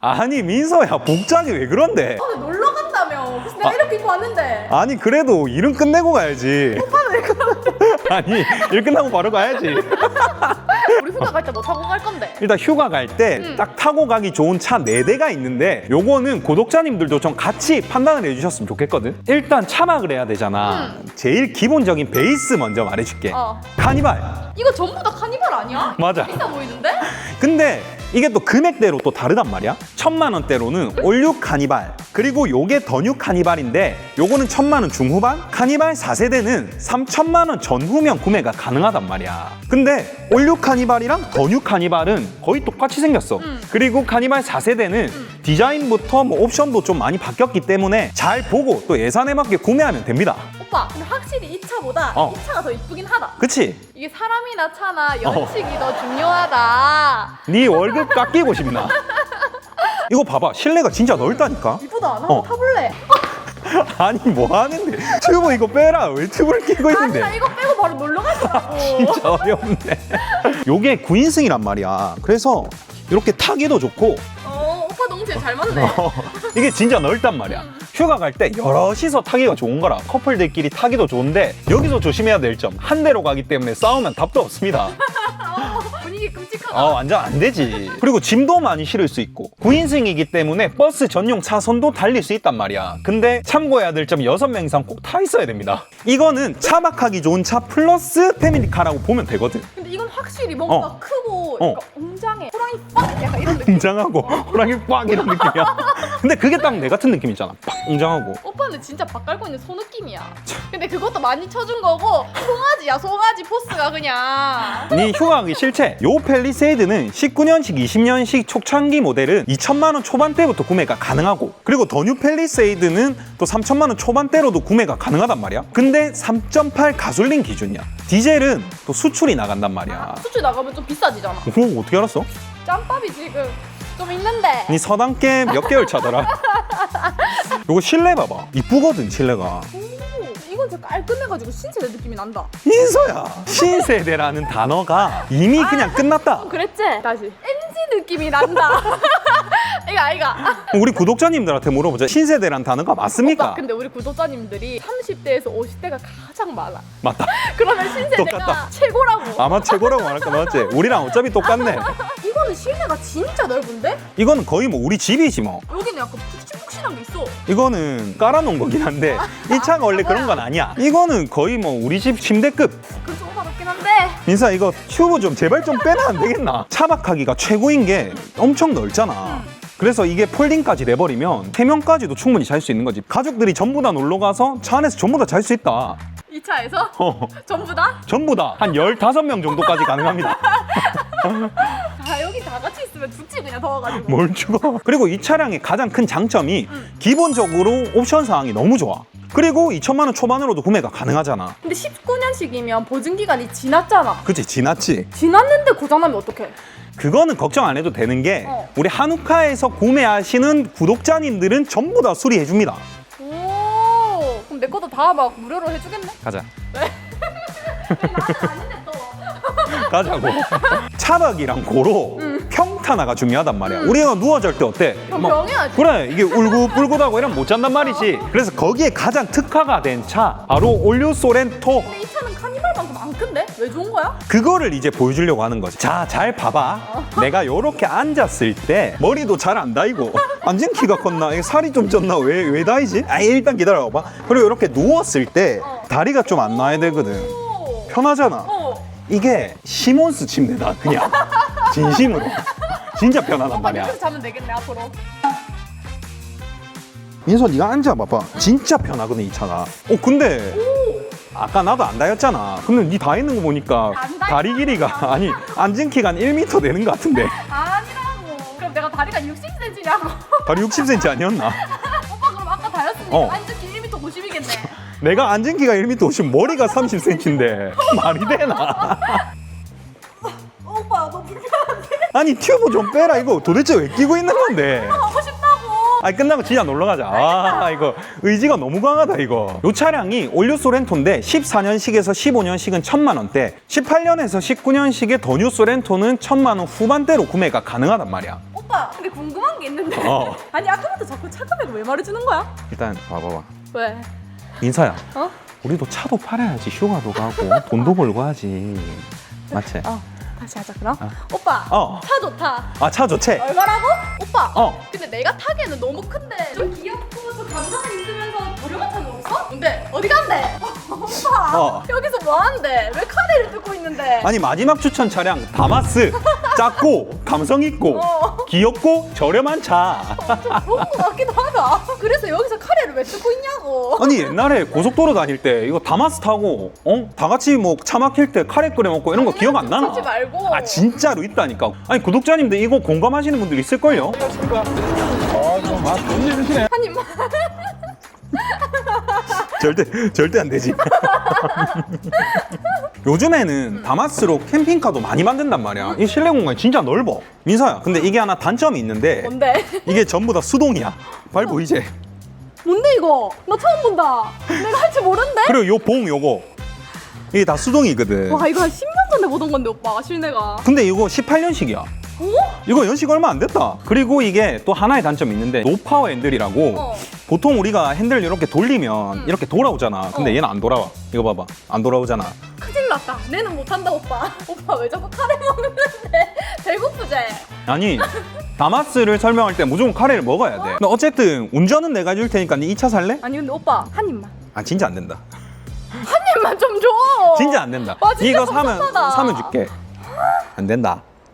아니 민서야 복장이 왜 그런데? 오늘 놀러 간다며. 그래서 내가 아. 이렇게 입고 왔는데. 아니 그래도 일은 끝내고 가야지. 아니 일 끝나고 바로 가야지. 우리 휴가 갈 때 뭐 타고 갈 건데? 일단 휴가 갈 때 딱 타고 가기 좋은 차 네대가 있는데 요거는 구독자님들도 좀 같이 판단을 해주셨으면 좋겠거든. 일단 차박을 해야 되잖아. 제일 기본적인 베이스 먼저 말해줄게. 어. 카니발. 이거 전부 다 카니발 아니야? 맞아. 비싸 보이는데? 근데 이게 또 금액대로 또 다르단 말이야. 천만 원대로는 올류 카니발 그리고 요게 더 뉴 카니발인데 요거는 천만 원 중후반 카니발 4세대는 3천만 원 전후면 구매가 가능하단 말이야. 근데 올류 카니발이랑 더 뉴 카니발은 거의 똑같이 생겼어. 그리고 카니발 4세대는 디자인부터 뭐 옵션도 좀 많이 바뀌었기 때문에 잘 보고 또 예산에 맞게 구매하면 됩니다. 오빠, 근데 확실히 이 차보다 어. 이 차가 더 이쁘긴 하다. 그치? 이게 사람이나 차나 연식이 더 중요하다. 네 월급 깎이고 싶나? 이거 봐봐 실내가 진짜 넓다니까? 이쁘다. 나 어. 타볼래. 아니 뭐 하는데 튜브 이거 빼라 왜 튜브를 끼고 아니, 있는데 나 이거 빼고 바로 놀러 갈 거라고. 진짜 어이없네 요게 9인승이란 말이야 그래서 이렇게 타기도 좋고 어, 오빠 동생 잘 맞네. 어, 이게 진짜 넓단 말이야 휴가 갈 때 여럿이서 타기가 좋은 거라 커플들끼리 타기도 좋은데 여기서 조심해야 될 점 한 대로 가기 때문에 싸우면 답도 없습니다. 아 완전 안 되지 그리고 짐도 많이 실을 수 있고 9인승이기 때문에 버스 전용 차선도 달릴 수 있단 말이야 근데 참고해야 될 점 6명 이상 꼭 타 있어야 됩니다 이거는 차박하기 좋은 차 플러스 패밀리카라고 보면 되거든 근데 이건 확실히 뭔가 어. 크고 어. 웅장해. 호랑이 빡! 약간 이런 느낌. 웅장하고 호랑이 꽉 이런 느낌이야 근데 그게 딱 내 같은 느낌 있잖아 팍 웅장하고 오빠는 진짜 밥 깔고 있는 소 느낌이야. 근데 그것도 많이 쳐준 거고 송아지야 송아지 포스가 그냥. 네 휴가하기 싫지? 요 펠리세이드는 19년식, 20년식 초창기 모델은 2천만 원 초반대부터 구매가 가능하고 그리고 더 뉴 펠리세이드는 또 3천만 원 초반대로도 구매가 가능하단 말이야. 근데 3.8 가솔린 기준이야. 디젤은 또 수출이 나간단 말이야. 수출 나가면 좀 비싸지잖아. 그거 어떻게 알았어? 짬밥이 지금 좀 있는데. 네 서당계 몇 개월 차더라? 요거 실내 봐봐. 이쁘거든 실내가. 오, 이건 진짜 깔끔해가지고 신세대 느낌이 난다. 인서야. 신세대라는 단어가 이미 그냥 끝났다. 그랬지? 다시. MG 느낌이 난다. 이거 아이가. 우리 구독자님들한테 물어보자. 신세대란 단어가 맞습니까? 오빠, 근데 우리 구독자님들이 30대에서 50대가 가장 많아. 맞다. 그러면 신세대가 똑같다. 최고라고. 아마 최고라고 말할까 맞지? 우리랑 어차피 똑같네. 이거는 실내가 진짜 넓은데? 이거는 거의 뭐 우리 집이지 뭐. 여기는 약간 푹신푹신한 게 있어. 이거는 깔아놓은 거긴 한데 이 차가 원래 그런 건 아니야. 이거는 거의 뭐 우리 집 침대급. 그래서 오빠 높긴 한데. 민사 이거 튜브 좀 제발 좀 빼면 안 되겠나? 차박하기가 최고인 게 엄청 넓잖아. 그래서 이게 폴딩까지 내버리면 세명까지도 충분히 잘 수 있는 거지. 가족들이 전부 다 놀러 가서 차 안에서 전부 다 잘 수 있다. 이 차에서 어, 전부 다? 전부 다한 15명 정도까지 가능합니다. 다 여기 다 같이 있으면 죽지 그냥 더워가지고. 뭘 죽어? 그리고 이 차량의 가장 큰 장점이 기본적으로 옵션 사항이 너무 좋아. 그리고 2천만 원 초반으로도 구매가 가능하잖아. 근데 19년식이면 보증 기간이 지났잖아. 그치 지났지. 지났는데 고장나면 어떡해? 그거는 걱정 안 해도 되는 게 어. 우리 한우카에서 구매하시는 구독자님들은 전부 다 수리해 줍니다. 오, 그럼 내 것도 다 막 무료로 해주겠네? 가자. 나는 아닌데 또. 가자고. 차박이랑 고로 평탄화가 중요하단 말이야. 우리가 누워 잘 때 어때? 그럼 뭐, 병해야지. 그래 이게 울긋불긋하고 이러면 못 잔단 말이지. 그래서 거기에 가장 특화가 된 차 바로 올류 소렌토. 근데 왜 좋은 거야? 그거를 이제 보여주려고 하는 거지. 자, 잘 봐봐. 내가 요렇게 앉았을 때 머리도 잘 안 다이고 앉은 키가 컸나? 살이 좀 쪘나? 왜, 왜 다이지? 아, 일단 기다려봐. 그리고 이렇게 누웠을 때 다리가 좀 안 나야 되거든. 오. 편하잖아. 어. 이게 시몬스 침대다, 그냥. 진심으로. 진짜 편하단 오빠 말이야. 이렇게 자면 되겠네 앞으로. 민서 네가 앉아봐봐. 진짜 편하거든, 이 차가. 어, 근데 아까 나도 안 다였잖아. 근데 니 다 있는 거 보니까 안. 다리 길이가 아니 앉은 키가 한 1m 되는 것 같은데. 아니라고. 그럼 내가 다리가 60cm냐고. 다리 60cm 아니었나? 오빠 그럼 아까 다였으니까 어. 앉은 키 1m 90이겠네. 내가 앉은 키가 1m 50, 머리가 30cm인데 말이 되나? 오빠 너 불편한데? 아니 튜브 좀 빼라 이거 도대체 왜 끼고 있는 건데? 아니 끝나고 진짜 놀러 가자. 아 이거 의지가 너무 강하다 이거. 요 차량이 올류 소렌토인데 14년식에서 15년식은 천만 원대, 18년에서 19년식의 더뉴 소렌토는 천만 원 후반대로 구매가 가능하단 말이야. 오빠 근데 궁금한 게 있는데. 어. 아니 아까부터 자꾸 차 금액 왜 말해주는 거야? 일단 봐봐봐. 왜? 민서야. 어? 우리도 차도 팔아야지 휴가도 가고 돈도 벌고 하지. 맞지? 어 다시 하자 그럼. 어. 오빠. 어. 차 좋다. 아 차 좋지? 얼마라고? 오빠. 어. 근데 내가 타기에는 너무 큰데 좀 귀엽고 좀 감성이 있으면서 저렴한 차는 없어? 근데 어디 간대? 오빠 어. 여기서 뭐 하는데? 왜 카레를 뜯고 있는데? 아니 마지막 추천 차량 다마스 작고 감성 있고 어. 귀엽고 저렴한 차. 좋은 거 같기도 하다. 그래서 여기서 카레를 왜 뜯고 있냐고. 아니 옛날에 고속도로 다닐 때 이거 다마스 타고 어? 다 같이 뭐 차 막힐 때 카레 끓여 먹고 이런 거 기억 안 나나? 뜯지 말고. 아 진짜로 있다니까. 아니 구독자님들 이거 공감하시는 분들 있을걸요? 한 입만. 절대 절대 안 되지. 요즘에는 다마스로 캠핑카도 많이 만든단 말이야. 이 실내 공간이 진짜 넓어. 민서야, 근데 이게 하나 단점이 있는데 뭔데? 이게 전부 다 수동이야. 발 보이지? 뭔데 이거? 나 처음 본다. 내가 할 줄 모른데? 그리고 요 봉 요거 이게 다 수동이거든. 와 이거 한 10년 전에 보던 건데 오빠 실내가. 근데 이거 18년식이야. 어? 이거 연식 얼마 안 됐다. 그리고 이게 또 하나의 단점이 있는데 노파워 핸들이라고 어. 보통 우리가 핸들 이렇게 돌리면 이렇게 돌아오잖아. 근데 어. 얘는 안 돌아와. 이거 봐봐. 안 돌아오잖아. 큰일 났다. 내는 못한다 오빠. 오빠 왜 자꾸 카레 먹는데? 배고프지? 아니 다마스를 설명할 때 무조건 카레를 먹어야 돼. 근데 어쨌든 운전은 내가 해줄 테니까 니이차 살래? 아니 근데 오빠 한 입만. 아 진짜 안 된다. 한 입만 좀 줘. 진짜 안 된다. 와, 진짜 이거 사면 섭섭하다. 사면 줄게. 안 된다.